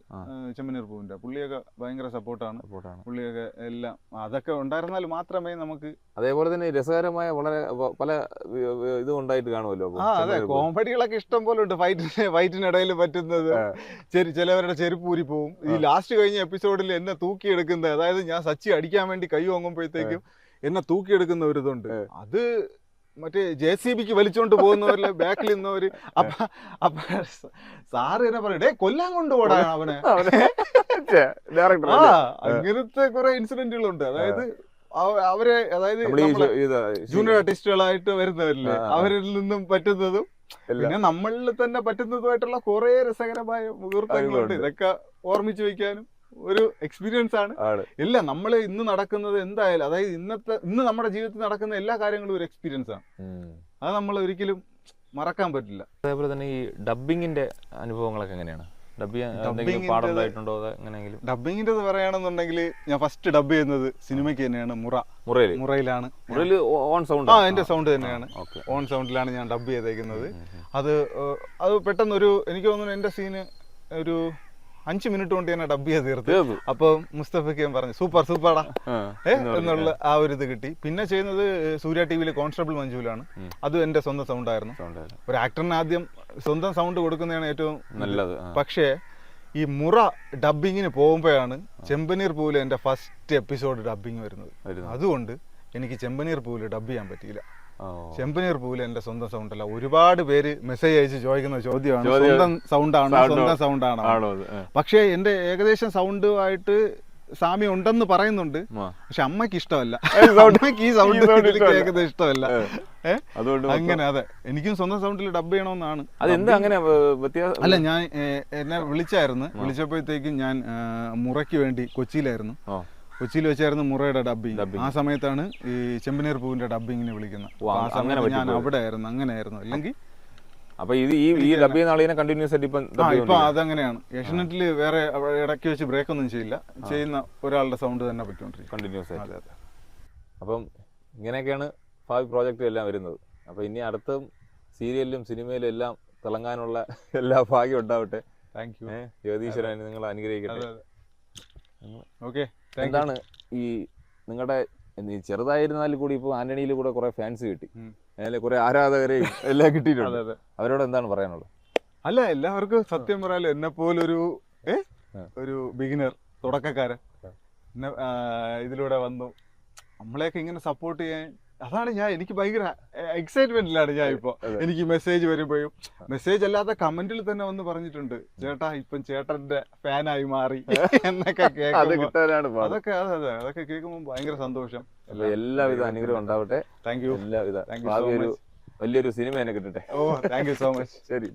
ചെമ്മനീർ പൂവിന്റെ പുള്ളിയൊക്കെ ഭയങ്കര സപ്പോർട്ടാണ്. സപ്പോർട്ടാണ്. പുള്ളിയൊക്കെ എല്ലാം അതൊക്കെ ഉണ്ടായിരുന്നാൽ മാത്രമേ നമുക്ക് അതേപോലെ തന്നെ രസകരമായ വളരെ പല ഇതും ഉണ്ടായിട്ട് കാണുമല്ലോ അതെ കോമഡികളൊക്കെ ഇഷ്ടം പോലെ ഉണ്ട്. ഫൈറ്റിന് ഫൈറ്റിനിടയിൽ പറ്റുന്നത് ചിലവരുടെ ചെരുപ്പ് ഊരി പോവും. ഈ ലാസ്റ്റ് കഴിഞ്ഞ എപ്പിസോഡിൽ എന്നെ തൂക്കിയെടുക്കുന്നത് അതായത് ഞാൻ സച്ചി അടിക്കാൻ വേണ്ടി കൈ വാങ്ങുമ്പോഴത്തേക്കും എന്നെ തൂക്കിയെടുക്കുന്ന ഒരു ഇതുണ്ട്. അത് മറ്റേ ജെ സി ബിക്ക് വലിച്ചോണ്ട് പോകുന്നവരിലെ ബാക്കിൽ നിന്നവര് അപ്പൊ അപ്പൊ സാറ് എന്നെ പറയട്ടെ കൊല്ലാൻ കൊണ്ടുപോടാ അവനെ? അങ്ങനത്തെ കുറെ ഇൻസിഡന്റുകളുണ്ട്. അതായത് അവരെ അതായത് ജൂനിയർ ആർട്ടിസ്റ്റുകളായിട്ട് വരുന്നവരില്ലേ. അവരിൽ നിന്നും പറ്റുന്നതും പിന്നെ നമ്മളിൽ തന്നെ പറ്റുന്നതുമായിട്ടുള്ള കുറെ രസകരമായ മുഹൂർത്തങ്ങളുണ്ട്. ഇതൊക്കെ ഓർമ്മിച്ചു വെക്കാനും. ഒരു എക്സ്പീരിയൻസ് ആണ്. ഇല്ല നമ്മൾ ഇന്ന് നടക്കുന്നത് എന്തായാലും അതായത് ഇന്നത്തെ ഇന്ന് നമ്മുടെ ജീവിതത്തിൽ നടക്കുന്ന എല്ലാ കാര്യങ്ങളും ഒരു എക്സ്പീരിയൻസ് ആണ്. അത് നമ്മൾ ഒരിക്കലും മറക്കാൻ പറ്റില്ല. അതേപോലെ തന്നെ ഈ ഡബിങ്ങിന്റെ അനുഭവങ്ങളൊക്കെ എങ്ങനെയാണ്? ഡബിങ്ങിന്റെ പറയുകയാണെന്നുണ്ടെങ്കിൽ ഞാൻ ഫസ്റ്റ് ഡബ് ചെയ്യുന്നത് സിനിമയ്ക്ക് തന്നെയാണ് മുറ. മുറയിൽ മുറയിലാണ്. ഓൺ സൗണ്ട് ആ എന്റെ സൗണ്ട് തന്നെയാണ്. ഓൺ സൗണ്ടിലാണ് ഞാൻ ഡബ് ചെയ്തേക്കുന്നത്. അത് അത് അത് പെട്ടെന്നൊരു എനിക്ക് തോന്നുന്നു എന്റെ സീന് ഒരു അഞ്ച് മിനിറ്റ് കൊണ്ട് തന്നെ ഡബ് ചെയ്ത് തീർത്ത്. അപ്പൊ മുസ്തഫയ്ക്ക് ഞാൻ പറഞ്ഞു സൂപ്പർ സൂപ്പറാടാ ഏ എന്നുള്ള ആ ഒരു ഇത് കിട്ടി. പിന്നെ ചെയ്യുന്നത് സൂര്യ ടി വിയിലെ കോൺസ്റ്റബിൾ മഞ്ജുവിലാണ്. അത് എന്റെ സ്വന്തം സൗണ്ട് ആയിരുന്നു ഒരു ആക്ടറിന് ആദ്യം സ്വന്തം സൗണ്ട് കൊടുക്കുന്നതാണ് ഏറ്റവും നല്ലത് പക്ഷേ ഈ മുറ ഡബിങ്ങിന് പോകുമ്പോഴാണ് ചെമ്പനീർ പൂവിലെ എന്റെ ഫസ്റ്റ് എപ്പിസോഡ് ഡബിങ് വരുന്നത്. അതുകൊണ്ട് എനിക്ക് ചെമ്പനീർ പൂവിൽ ഡബ് ചെയ്യാൻ പറ്റിയില്ല. ചെമ്പനീർ പൂവിൽ എന്റെ സ്വന്തം സൗണ്ട് അല്ല. ഒരുപാട് പേര് മെസ്സേജ് അയച്ച് ചോദിക്കുന്ന ചോദ്യമാണ്. ചോദ്യം- സ്വന്തം സൗണ്ട് ആണോ സ്വന്തം സൗണ്ട് ആണോ. പക്ഷേ എന്റെ ഏകദേശം സൗണ്ടുമായിട്ട് സാമി ഉണ്ടെന്ന് പറയുന്നുണ്ട്. പക്ഷെ അമ്മയ്ക്ക് ഇഷ്ടമല്ല. അമ്മയ്ക്ക് ഈ സൗണ്ട്. കേൾക്കുന്നത് ഇഷ്ടമല്ല. അങ്ങനെ അതെ. എനിക്കും സ്വന്തം സൗണ്ടിൽ ഡബ് ചെയ്യണമെന്നാണ്. അതെന്താ അങ്ങനെ അല്ല ഞാൻ എന്നെ വിളിച്ചായിരുന്നു. വിളിച്ചപ്പോഴത്തേക്കും ഞാൻ മുറയ്ക്ക് വേണ്ടി കൊച്ചിയിലായിരുന്നു. കൊച്ചിയിൽ വെച്ചായിരുന്നു മുറയുടെ ഡബ്ബിങ് ആ സമയത്താണ് ഈ ചെമ്പനീർ പൂവിന്റെ ഡബ്ബിങ്ങിന് വിളിക്കുന്നത്. ആ സമയത്ത് ഞാൻ അവിടെ ആയിരുന്നു അങ്ങനെയായിരുന്നു. അല്ലെങ്കിൽ അപ്പൊ ഇത് ഈ ഈ ഡബ് ചെയ്യുന്ന ആളിനെ കണ്ടിന്യൂസ് ആയിട്ട് ഇപ്പം അതങ്ങനെയാണ്. ഏഷ്യനെറ്റിൽ വേറെ ഇടയ്ക്ക് വെച്ച് ബ്രേക്ക് ഒന്നും ചെയ്യില്ല. ചെയ്യുന്ന ഒരാളുടെ സൗണ്ട് തന്നെ പറ്റുകൊണ്ടിരിക്കും കണ്ടിന്യൂസ് ആയിട്ട്. അപ്പം ഇങ്ങനെയൊക്കെയാണ് ഭാവി പ്രോജക്റ്റും എല്ലാം വരുന്നത്. അപ്പൊ ഇനി അടുത്ത സീരിയലിലും സിനിമയിലും എല്ലാം തിളങ്ങാനുള്ള എല്ലാ ഭാഗ്യം ഉണ്ടാവട്ടെ. താങ്ക് യു ജ്യോതീശ്വരൻ നിങ്ങൾ അനുഗ്രഹിക്കട്ടെ. ഓക്കെ എന്താണ് ഈ നിങ്ങളുടെ ചെറുതായിരുന്നാലും കൂടി ഇപ്പോൾ ആന്റണിയിൽ കൂടെ കുറെ ഫാൻസ് കിട്ടി. അതിൽ കുറെ ആരാധകരെയും എല്ലാം കിട്ടിയിട്ടുണ്ട്. അവരോട് എന്താണ് പറയാനുള്ളത്? അല്ല എല്ലാവർക്കും സത്യം പറയാലോ എന്നെ പോലൊരു ഏ? ഒരു ബിഗിനർ തുടക്കക്കാരൻ. എന്നെ, ഇതിലൂടെ വന്നു. നമ്മളെയൊക്കെ ഇങ്ങനെ സപ്പോർട്ട് ചെയ്യാൻ അതാണ് ഞാൻ എനിക്ക് ഭയങ്കര എക്സൈറ്റ്മെന്റിലാണ് ഞാൻ ഇപ്പോ. എനിക്ക് മെസ്സേജ് വരുമ്പോഴും. മെസ്സേജ് അല്ലാത്ത കമന്റിൽ തന്നെ വന്ന് പറഞ്ഞിട്ടുണ്ട്. ചേട്ടാ ഇപ്പം ചേട്ടന്റെ ഫാനായി മാറി എന്നൊക്കെ പാട്. അതൊക്കെ അതെ അതെ അതൊക്കെ കേൾക്കുമ്പോൾ ഭയങ്കര സന്തോഷം. എല്ലാവിധ അനുഗ്രഹം ഉണ്ടാവട്ടെ. താങ്ക് യു എല്ലാവിധ. വലിയൊരു സിനിമ എന്നെ കിട്ടട്ടെ. Oh thank you so much ശരി.